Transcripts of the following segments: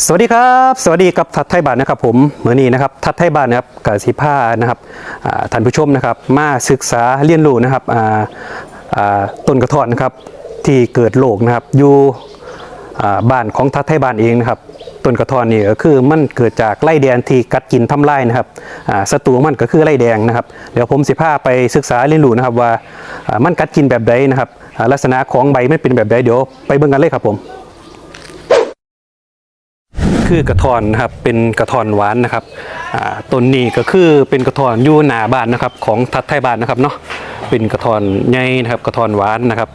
สวัสดีครับสวัสดีกับทัดไทยบ้านนะครับผมเมื่อนี้นะครับทัดไทยบ้านนะครับกับสิผ้านะครับท่านผู้ชมนะครับ มาศึกษาเรียนรู้นะครับต้นกระท้อนนะครับที่เกิดโรคนะครับอยู่บ้านของทัดไทยบ้านเองนะครับต้นกระทอนนี่ก็คือมันเกิดจากไล่แดงที่กัดกินทำลายนะครับศัตรูมันก็คือไล่แดงนะครับ เดี๋ยวผมสิผ้าไปศึกษาเรียนรู้นะครับว่ามันกัดกินแบบใดนะครับลักษณะของใบมันเป็นแบบใดเดี๋ยวไปเบิ่งกันเลยครับผม คือกระทอนนะครับเป็นกระทอนหวานนะครับต้นนี้ก็คือเป็นกระทอนอยู่หนาบ้านนะครับของทัดไทยบ้านนะครับเนาะเป็นกระทอนใหญ่นะครับกระทอนหวานนะครับ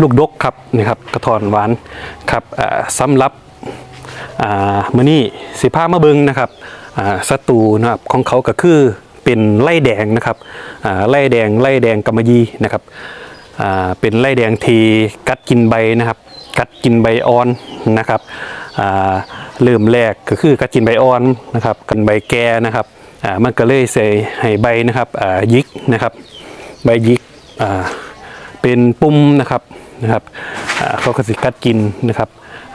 ลูกดกครับนี่ครับกระทอนหวานครับอ่าสำหรับมือนี้สิพามาเบิงนะครับศัตรูนะครับของเขาก็คือเป็นไล่แดงนะครับไล่แดงไล่แดงกำมะยีนะครับเป็นไล่แดงทีกัดกินใบนะครับ กัดกินใบอ่อนนะครับ เริ่มแรกก็คือกัดกินใบอ่อนนะครับกันใบแก่นะครับอ่ามันก็เลยใส่ให้ใบนะครับอ่ายิกนะครับ ใบยิกอ่าเป็นปุ่มนะครับนะครับอ่าเขาก็สิกัดกินนะครับ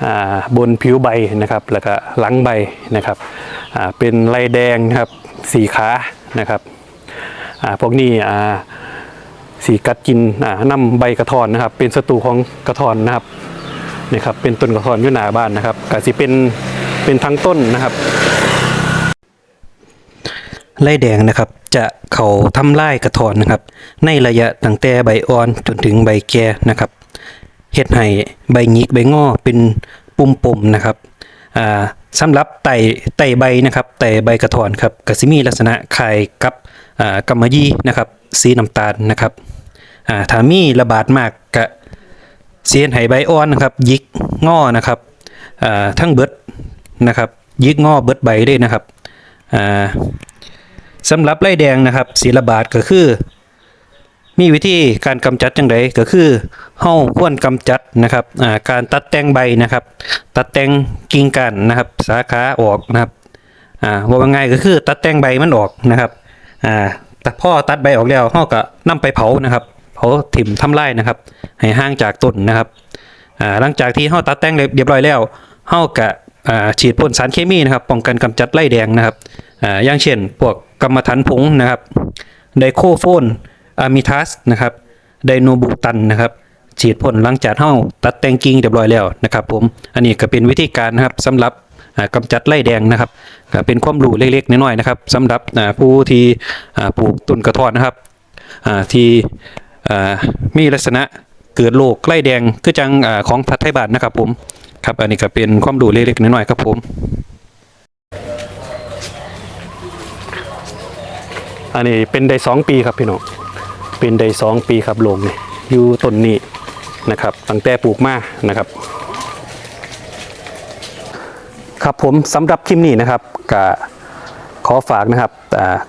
อ่าบนผิวใบนะครับ แล้วก็หลังใบนะครับอ่าเป็นไล่แดงนะครับสีขานะครับอ่าพวกนี้อ่าสีกัดกินอ่านำใบกระทอนนะครับ เป็นศัตรูของกระทอนนะครับนี่ครับ เป็นต้นกระทอนอยู่หน้าบ้านนะครับก็สิเป็น เป็นทั้งต้นนะครับไล่แดงนะครับจะเขาทำลายกระทอนนะครับ ในระยะตั้งแต่ใบอ่อนจนถึงใบแก่นะครับเฮ็ดให้ใบหงิกใบงอเป็นปุ่มปมนะครับอ่าสำหรับไต่ไต่ใบนะครับไต่ใบกระทอนครับก็สิมีลักษณะคล้ายกับอ่ากำมะยี่นะครับ สีน้ำตาลนะครับอ่าถ้ามีระบาดมากก็เสียนให้ใบอ่อนนะครับยิกงอนะครับอ่าทั้งเบิด นะครับยิกงอเบิดใบได้นะครับอ่าสำหรับไล่แดงนะครับศีลบาทก็คือ มีวิธีการกำจัดจังไดก็คือเฮาควรกำจัดนะครับอ่าการตัดแต่งใบนะครับ ตัดแต่งกิ่งก้านนะครับ สาขาออกนะครับอ่าว่าง่ายก็คือตัดแต่งใบมันออกนะครับอ่าแต่พ่อตัดใบออกแล้วเฮาก็นำไปเผานะครับ เผาถิ่มทำลายนะครับ ให้ห่างจากต้นนะครับอ่าหลังจากที่เฮาตัดแต่งเรียบร้อยแล้วเฮาก็อ่า ฉีดพ่นสารเคมีนะครับป้องกันกำจัดไล่แดงนะครับออย่างเช่นพวกกรรมฐานผงนะครับไดโคโฟนอะมิทัสนะครับไดโนบูตันนะครับฉีดพ่นหลังจากเฮาตัดแต่งกิ่งเรียบร้อยแล้วนะครับผมอันนี้ก็เป็นวิธีการนะครับสำหรับอ่ากำจัดไล่แดงนะครับก็เป็นความรู้เล็กๆน้อยๆนะครับสำหรับผู้ที่ปลูกต้นกระท้อนนะครับที่มีลักษณะเกิดโรคไล่แดงคือจังอของพัทไทยบาทนะครับผม ครับอันนี้ก็เป็นความรู้เล็กๆน้อยๆครับผม อันนี้เป็นได้สองปีครับพี่น้องเป็นได้สองปีครับลงนี่อยู่ต้นนี้นะครับตั้งแต่ปลูกมานะครับ ครับผมสำหรับคลิปนี้นะครับก็ขอฝากนะครับ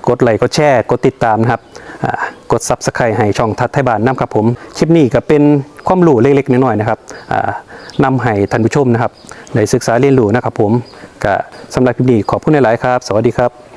กดไลค์กดแชร์กดติดตามนะครับกดซับสไครต์ให้ช่องทัดไทยบ้านน้ำครับผม คลิปนี้ก็เป็นความรู้เล็กๆน้อยๆนะครับอ่า นำให้ท่านผู้ชมนะครับได้ศึกษาเรียนรู้นะครับผมก็สำหรับคลิปนี้ขอบคุณหลายๆครับ สวัสดีครับ